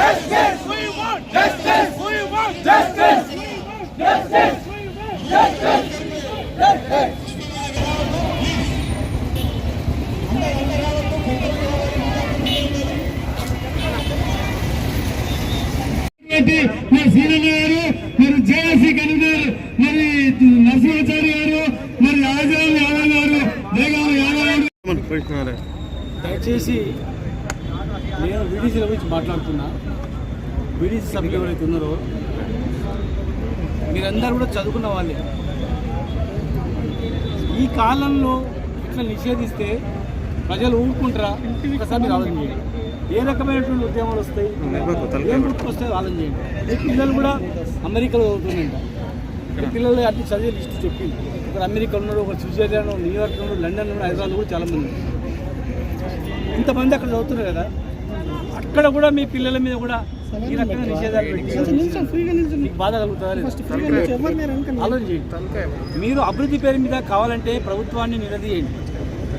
Justice! We want justice! We want justice! Justice! Reddy మరి సీనన్న గారు మరి జేఏసీ కన్వీనర్ మరి నరసింహాచారి గారు మరి ఆజాద్ యాదవ్ గారు బేగాం యాదవ్ గారు దయచేసి నేను విడిసీల గురించి మాట్లాడుతున్నా. వీడీసీ సభ్యులు ఎవరైతే ఉన్నారో మీరందరూ కూడా చదువుకున్న వాళ్ళే. ఈ కాలంలో ఇట్లా నిషేధిస్తే ప్రజలు ఊరుకుంటారా? ఒకసారి మీరు ఆలోచన చేయండి. ఏ రకమైనటువంటి ఉద్యమాలు వస్తాయి? ఏం వస్తాయి ఆలోచన చేయండి. ఈ పిల్లలు కూడా అమెరికాలో చదువుతుందంట. మీ పిల్లలు అన్ని చదివే లిస్ట్ చెప్పి ఒకరు అమెరికా ఉన్నారు ఒకరు స్విట్జర్లాండ్ న్యూయార్క్ ఉన్నాడు లండన్ ఉన్నాడు హైదరాబాద్ కూడా చాలా మంది ఇంతమంది అక్కడ చదువుతున్నారు కదా? అక్కడ కూడా మీ పిల్లల మీద కూడా ఈ రకంగా నిషేధాలు పెట్టి బాధ కలుగుతుందా మీరు అభివృద్ధి పేరు మీద కావాలంటే ప్రభుత్వాన్ని నిలదీయండి.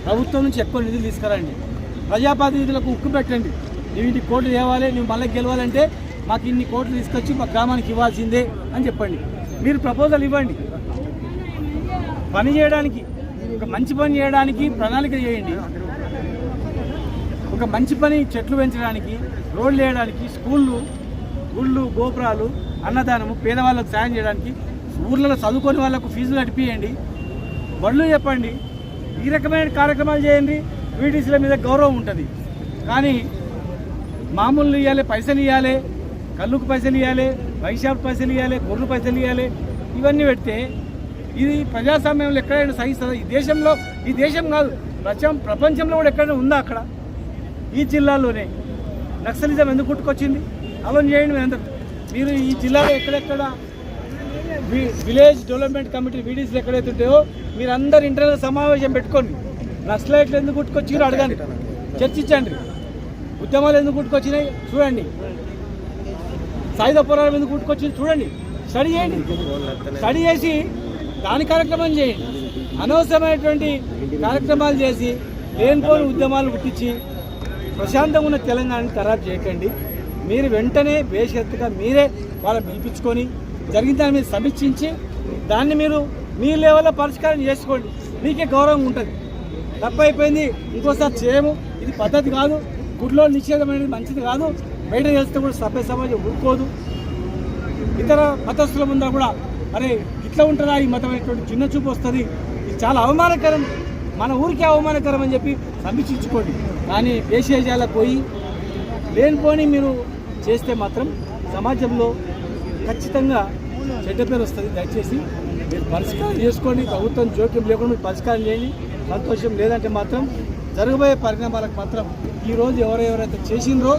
ప్రభుత్వం నుంచి ఎక్కువ నిధులు తీసుకురండి. ప్రజాప్రతినిధులకు ఉక్కు పెట్టండి. నువ్వు ఇంటి కోట్లు తేవాలి నువ్వు మళ్ళీ గెలవాలంటే మాకు ఇన్ని కోట్లు తీసుకొచ్చి మా గ్రామానికి ఇవ్వాల్సిందే అని చెప్పండి. మీరు ప్రపోజల్ ఇవ్వండి. పని చేయడానికి ఒక మంచి పని చేయడానికి ప్రణాళిక చేయండి. ఒక మంచి పని చెట్లు పెంచడానికి రోడ్లు వేయడానికి స్కూళ్ళు గుళ్ళు గోపురాలు అన్నదానము పేదవాళ్ళకు సాయం చేయడానికి ఊర్లలో చదువుకొని వాళ్ళకు ఫీజులు నడిపియండి బళ్ళు చెప్పండి. ఈ రకమైన కార్యక్రమాలు చేయండి. వీటీసీల మీద గౌరవం ఉంటుంది. కానీ మామూలు ఇవ్వాలి పైసలు ఇవ్వాలి కళ్ళుకు పైసలు ఇవ్వాలి వైషాప్ పైసలు ఇవ్వాలి గొర్రెలు పైసలు ఇవ్వాలి ఇవన్నీ పెడితే ఇది ప్రజాస్వామ్యంలో ఎక్కడైనా సహిస్తుంది? ఈ దేశంలో ఈ దేశం కాదు ప్రపంచంలో కూడా ఎక్కడైనా ఉందా అక్కడ? ఈ జిల్లాలోనే నక్సలిజం ఎందుకు పుట్టుకొచ్చింది? అవన్నీ చేయండి మీరు మీరు ఈ జిల్లాలో ఎక్కడెక్కడ విలేజ్ డెవలప్మెంట్ కమిటీ వీడీసీలు ఎక్కడైతే ఉంటాయో మీరు అందరు ఇంటర్నల్ సమావేశం పెట్టుకోండి. నక్సలైట్లు ఎందుకు పుట్టుకొచ్చిరో అడగండి. చర్చించండి. ఉద్యమాలు ఎందుకు పుట్టుకొచ్చినాయి? చూడండి. సాయుధ పోరాటం ఎందుకు పుట్టుకొచ్చింది? చూడండి. స్టడీ చేయండి. స్టడీ చేసి దాని కార్యక్రమం చేయండి. అనవసరమైనటువంటి కార్యక్రమాలు చేసి లేనిపోని ఉద్యమాలు పుట్టించి ప్రశాంతంగా ఉన్న తెలంగాణని ఖరాబ్ చేయకండి. మీరు వెంటనే బేషరత్తుగా మీరే వాళ్ళని పిలిపించుకొని జరిగిన దాన్ని మీరు సమీక్షించి దాన్ని మీరు మీ లెవెల్లో పరిష్కారం చేసుకోండి. మీకే గౌరవం ఉంటుంది. తప్పైపోయింది. ఇంకోసారి చేయము. ఇది పద్ధతి కాదు. గుడిలో నిషేధం అనేది మంచిది కాదు. బయట చేస్తే కూడా సభ్య సమాజం ఊరుకోదు. ఇతర మతస్థుల ముందర కూడా అరే ఇట్లా ఉంటుందా? ఈ మతం అనేటువంటి చిన్న చూపు వస్తుంది. ఇది చాలా అవమానకరం. మన ఊరికే అవమానకరం అని చెప్పి సమీక్షించుకోండి. కానీ దేశేజాలకు పోయి లేనిపోని మీరు చేస్తే మాత్రం సమాజంలో ఖచ్చితంగా చెడ్డ పేరు వస్తుంది. దయచేసి మీరు పరిష్కారం చేసుకోండి. ప్రభుత్వం జోక్యం లేకుండా మీరు పరిష్కారం చేయండి. సంతోషం లేదంటే మాత్రం జరగబోయే పరిణామాలకు మాత్రం ఈ రోజు ఎవరెవరైతే చేసిండ్రో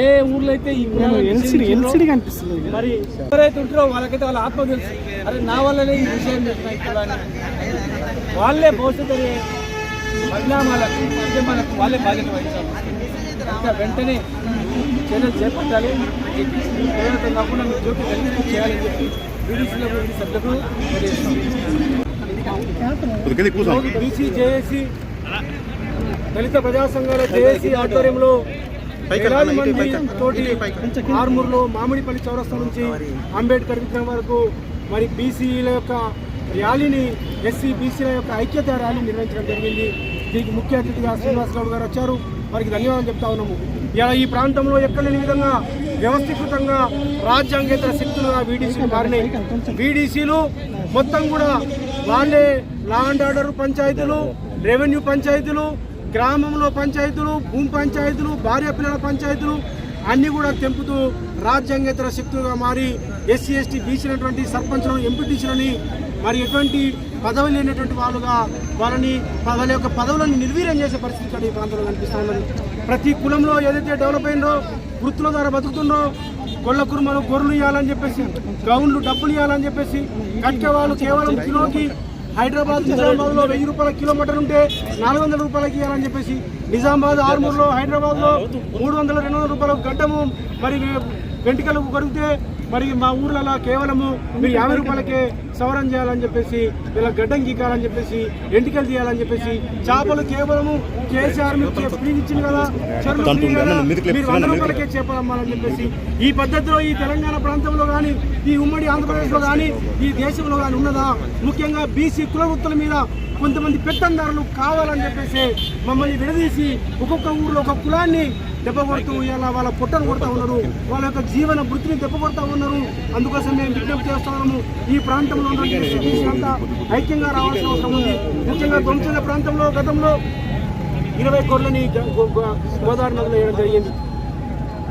ఏ ఊర్లో అయితే ఈ ఎల్సిడి కనిపిస్తుంది. మరి ఎవరైతే ఉంటారో వాళ్ళకైతే వాళ్ళ ఆత్మ తెలుసు అరే నా వల్లనే ఈ విషయం. వాళ్ళే భవిష్యత్తు పరిణామాలకు ఉద్యమాలకు వాళ్ళే బాధ్యత వహించాలి. ఇంకా వెంటనే చర్యలు చేపట్టాలి. కాకుండా జోక్యం కలిగి చేయాలని చెప్పి సభ్యులకు తెలియజేస్తున్నాం బీసీ జేఏసీ దళిత ప్రజా సంఘాల జేఏసీ ఆధ్వర్యంలో వేలాది మంది తోటి ఆర్మూర్లో మామిడిపల్లి చౌరస్తా నుంచి అంబేద్కర్ విగ్రహం వరకు మరి బీసీల యొక్క ర్యాలీని ఎస్సీ బీసీల యొక్క ఐక్యత ర్యాలీ నిర్వహించడం జరిగింది. దీనికి ముఖ్య అతిథిగా శ్రీనివాసరావు గారు వచ్చారు. వారికి ధన్యవాదాలు చెప్తా ఉన్నాము. ఇలా ఈ ప్రాంతంలో ఎక్కలేని విధంగా వ్యవస్థీకృతంగా రాజ్యాంగేతర శక్తులుగా వీడీసీలు మారినాయి. వీడీసీలు మొత్తం కూడా వాళ్ళే లా అండ్ ఆర్డర్ పంచాయతీలు రెవెన్యూ పంచాయతీలు గ్రామంలో పంచాయతీలు భూమి పంచాయతీలు భార్య పిల్లల పంచాయతీలు అన్నీ కూడా తెంపుతూ రాజ్యాంగేతర శక్తులుగా మారి ఎస్సీ ఎస్టీ బీసీలైనటువంటి సర్పంచులను ఎంపీటీసీలని మరి ఎటువంటి పదవి లేనటువంటి వాళ్ళుగా వాళ్ళని వాళ్ళ యొక్క పదవులను నిర్వీర్యం చేసే పరిస్థితి ఇక్కడ ఈ ప్రాంతంలో కనిపిస్తా ప్రతి కులంలో ఏదైతే డెవలప్ అయిందో వృత్తుల ద్వారా బతుకుతుందో గొళ్ళ కురుమలు గొర్రెలు ఇవ్వాలని చెప్పేసి గౌన్లు డబ్బులు ఇవ్వాలని చెప్పేసి కట్టే వాళ్ళు కేవలం కిలోకి హైదరాబాద్ నిజామాబాద్లో వెయ్యి రూపాయల కిలోమీటర్ ఉంటే నాలుగు వందల రూపాయలకి ఇవ్వాలని చెప్పేసి నిజామాబాద్ ఆర్మూర్లో హైదరాబాద్లో మూడు వందల రెండు వందల రూపాయల గడ్డము మరి వెంటికలకు కొరిగితే మరి మా ఊర్లలో కేవలము మీరు యాభై రూపాయలకే సవరం చేయాలని చెప్పేసి ఇలా గడ్డం గీకాలని చెప్పేసి ఎంటికలు తీయాలని చెప్పేసి చేపలు కేవలము కేసీఆర్ మీకు ఫ్రీ ఇచ్చింది కదా చెరువులు మీరు వంద రూపాయలకే చేపలు అమ్మాలని చెప్పేసి ఈ పద్ధతిలో ఈ తెలంగాణ ప్రాంతంలో కానీ ఈ ఉమ్మడి ఆంధ్రప్రదేశ్లో కానీ ఈ దేశంలో కానీ ఉన్నదా? ముఖ్యంగా బీసీ కుల వృత్తుల మీద కొంతమంది పెత్తందారులు కావాలని చెప్పేసి మమ్మల్ని విడదీసి ఒక్కొక్క ఊర్లో ఒక కులాన్ని దెబ్బ కొడుతూ ఇలా వాళ్ళ పుట్టను కొడతా ఉన్నారు. వాళ్ళ యొక్క జీవన వృత్తిని దెబ్బ కొడతా ఉన్నారు. అందుకోసం మేము విజ్ఞప్తి చేస్తున్నాము ఈ ప్రాంతంలో ఉన్నటువంటి ఐక్యంగా రావాల్సిన అవసరం ఉంది. ముఖ్యంగా గొంచెల ప్రాంతంలో గతంలో ఇరవై కోట్లని గోదావరి నదిలో వేయడం జరిగింది.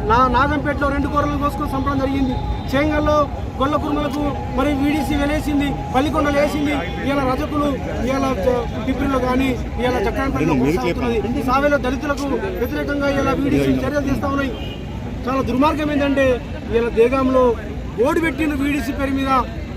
నా నాగంపేటలో రెండు కూరలు కోసుకొని సంపడం జరిగింది. చేంగల్లో గొల్ల కుర్మలకు మరి వీడిసి వెలేసింది పల్లికొండలు వేసింది. ఇలా రజకులు ఇలా పిప్రిలో కానీ ఇలా చక్రాంపల్లిలో కొనసాగుతున్నది సావేలో దళితులకు వ్యతిరేకంగా ఇలా వీడిసి చర్యలు తీస్తా ఉన్నాయి. చాలా దుర్మార్గం ఏంటంటే ఇలా దేగంలో ఓడి పెట్టిన వీడిసి పేరు మీద.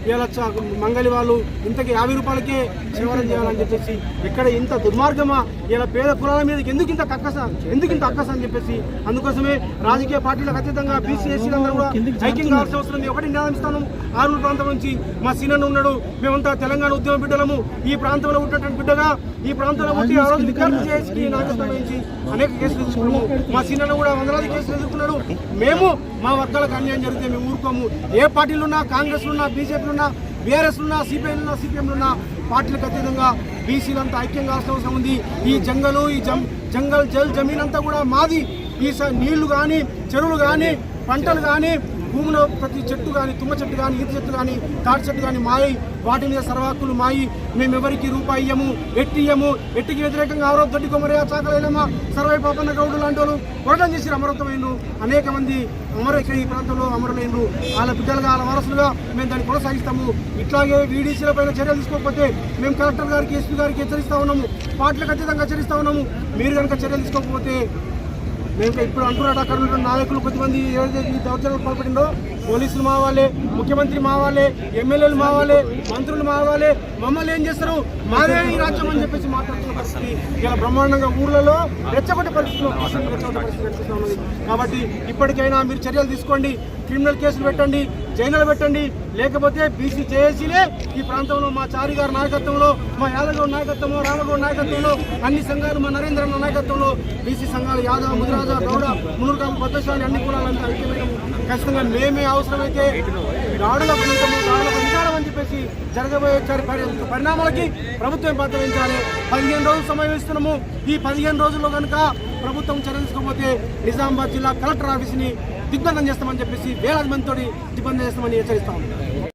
ఇలా చ- మంగళి వాళ్ళు ఇంతకి యాభై రూపాయలకే చివరం చేయాలని చెప్పేసి ఇక్కడ ఇంత దుర్మార్గమా? ఇలా పేద కులాల మీద ఎందుకు ఇంత కక్కస ఎందుకు ఇంత అక్కస అని చెప్పేసి అందుకోసమే రాజకీయ పార్టీలకు అతీతంగా బీసీ ఎస్సీలందరూ కూడా ఐక్యం కావాల్సిన అవసరం ఉంది. ఒకటి నినాదం ఇస్తాను ఆరుమూరు ప్రాంతం నుంచి మా సీనన్న ఉన్నాడు. మేమంతా తెలంగాణ ఉద్యమ బిడ్డలము. ఈ ప్రాంతంలో ఉన్నటువంటి బిడ్డగా ఈ ప్రాంతంలో ఉండి ఆ రోజు విద్యార్థి చేసి నాయకత్వం వహించి అనేక కేసులు ఎదుర్కొన్నాము. మా సీనన్న కూడా వందలాది కేసులు ఎదుర్కొన్నాడు. మేము మా వర్గాలకు అన్యాయం జరిగితే మేము ఊరుకోము. ఏ పార్టీలు ఉన్నా కాంగ్రెస్ ఉన్నా బీజేపీ ఉన్నా బీఆర్ఎస్ ఉన్నా సిపిఐ ఉన్నా సిపిఎం ఉన్నా పార్టీలకు అతీతంగా బీసీలంతా ఐక్యం కావాల్సిన అవసరం ఉంది. ఈ జంగలు ఈ జం జంగల్ జల్ జమీన్ అంతా కూడా మాది. ఈ స- నీళ్ళు కానీ చెరువులు కానీ పంటలు కానీ భూమిలో ప్రతి చెట్టు కానీ తుమ్మ చెట్టు కానీ ఈత చెట్టు కానీ తాటి చెట్టు కానీ మాయి వాటి మీద సర్వాక్కులు మాయి. మేము ఎవరికి రూపాయి ఇయ్యము ఎట్టి ఇయ్యము ఎట్టికి వ్యతిరేకంగా ఆరో దొడ్డి కొమరయ్య చాకలైనమా సర్వై పాపన్న గౌడు లాంటి వాళ్ళు కొరడం చేసి అమరత్వమైనరు అనేక మంది అమర ఇక్కడ ఈ ప్రాంతంలో అమరులైనరు వాళ్ళ బిడ్డలుగా వాళ్ళ వారసులుగా మేము దాన్ని కొనసాగిస్తాము. ఇట్లాగే వీడీసీల పైన చర్యలు తీసుకోకపోతే మేము కలెక్టర్ గారికి ఎస్పీ గారికి హెచ్చరిస్తా ఉన్నాము. పార్టీలకు అతీతంగా హెచ్చరిస్తా ఉన్నాము. మీరు కనుక చర్యలు తీసుకోకపోతే మేము ఇప్పుడు అంటున్నాడు అక్కడ ఉన్న నాయకులు కొద్దిమంది ఏదైతే ఈ దౌర్జన్యాలు పాల్పడిందో పోలీసులు మా వాళ్ళే ముఖ్యమంత్రి మా వాళ్ళే ఎమ్మెల్యేలు మా వాళ్ళే మంత్రులు మా వాళ్ళే మమ్మల్ని ఏం చేస్తారు? మాదే ఈ రాజ్యం అని చెప్పేసి మాట్లాడుతున్న పరిస్థితి. ఇలా బ్రహ్మాండంగా ఊర్లలో రెచ్చగొట్టే పరిస్థితులు కాబట్టి ఇప్పటికైనా మీరు చర్యలు తీసుకోండి క్రిమినల్ కేసులు పెట్టండి జైనలు పెట్టండి. లేకపోతే బీసీ జేఏసీలే ఈ ప్రాంతంలో మా చారి గారి నాయకత్వంలో మా యాదగౌడ్ నాయకత్వంలో రామగౌడ్ నాయకత్వంలో అన్ని సంఘాలు మా నరేంద్ర నాయకత్వంలో బీసీ సంఘాలు యాదవ ముదిరాజ గౌడ మునుగాము పద్మశాలి అన్ని కులాలంతా ఐక్యమైన ఖచ్చితంగా మేమే అవసరమైతే దాడుల ఉంటాము దాడులకు ఉంచాలని అని చెప్పేసి జరగబోయే పరిణామాలకి ప్రభుత్వం బాధ్యత వహించాలి పదిహేను రోజులు సమయం ఇస్తున్నాము. ఈ పదిహేను రోజుల్లో కనుక ప్రభుత్వం చర్య తీసుకోకపోతే నిజామాబాద్ జిల్లా కలెక్టర్ ఆఫీస్ని దిగ్బంధం చేస్తామని చెప్పేసి వేలాది మందితో దిగ్బంధం చేస్తామని హెచ్చరిస్తాము